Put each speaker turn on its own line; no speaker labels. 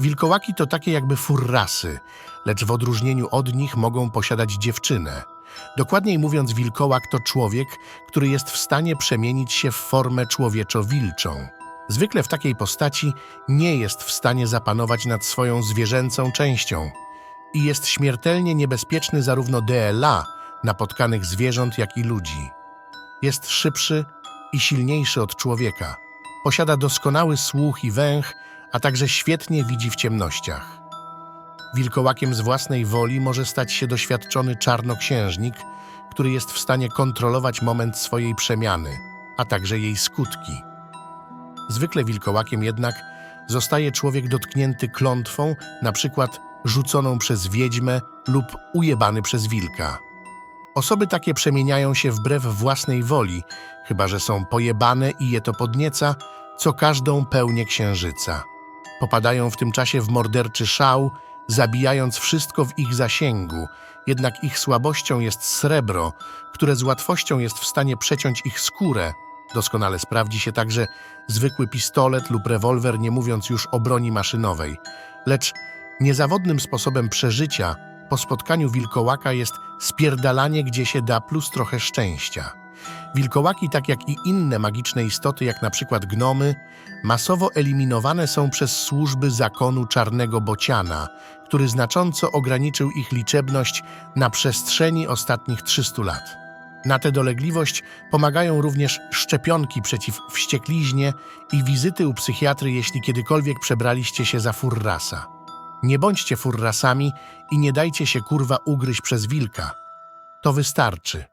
Wilkołaki to takie jakby furrasy, lecz w odróżnieniu od nich mogą posiadać dziewczynę. Dokładniej mówiąc, wilkołak to człowiek, który jest w stanie przemienić się w formę człowieczo-wilczą. Zwykle w takiej postaci nie jest w stanie zapanować nad swoją zwierzęcą częścią i jest śmiertelnie niebezpieczny zarówno dla napotkanych zwierząt, jak i ludzi. Jest szybszy i silniejszy od człowieka. Posiada doskonały słuch i węch, a także świetnie widzi w ciemnościach. Wilkołakiem z własnej woli może stać się doświadczony czarnoksiężnik, który jest w stanie kontrolować moment swojej przemiany, a także jej skutki. Zwykle wilkołakiem jednak zostaje człowiek dotknięty klątwą, na przykład rzuconą przez wiedźmę lub ujebany przez wilka. Osoby takie przemieniają się wbrew własnej woli, chyba że są pojebane i je to podnieca, co każdą pełnię księżyca. Popadają w tym czasie w morderczy szał, zabijając wszystko w ich zasięgu, jednak ich słabością jest srebro, które z łatwością jest w stanie przeciąć ich skórę. Doskonale sprawdzi się także zwykły pistolet lub rewolwer, nie mówiąc już o broni maszynowej. Lecz niezawodnym sposobem przeżycia po spotkaniu wilkołaka jest spierdalanie gdzie się da plus trochę szczęścia. Wilkołaki, tak jak i inne magiczne istoty, jak na przykład gnomy, masowo eliminowane są przez służby zakonu czarnego bociana, który znacząco ograniczył ich liczebność na przestrzeni ostatnich 300 lat. Na tę dolegliwość pomagają również szczepionki przeciw wściekliźnie i wizyty u psychiatry, jeśli kiedykolwiek przebraliście się za furrasa. Nie bądźcie furrasami i nie dajcie się kurwa ugryźć przez wilka. To wystarczy.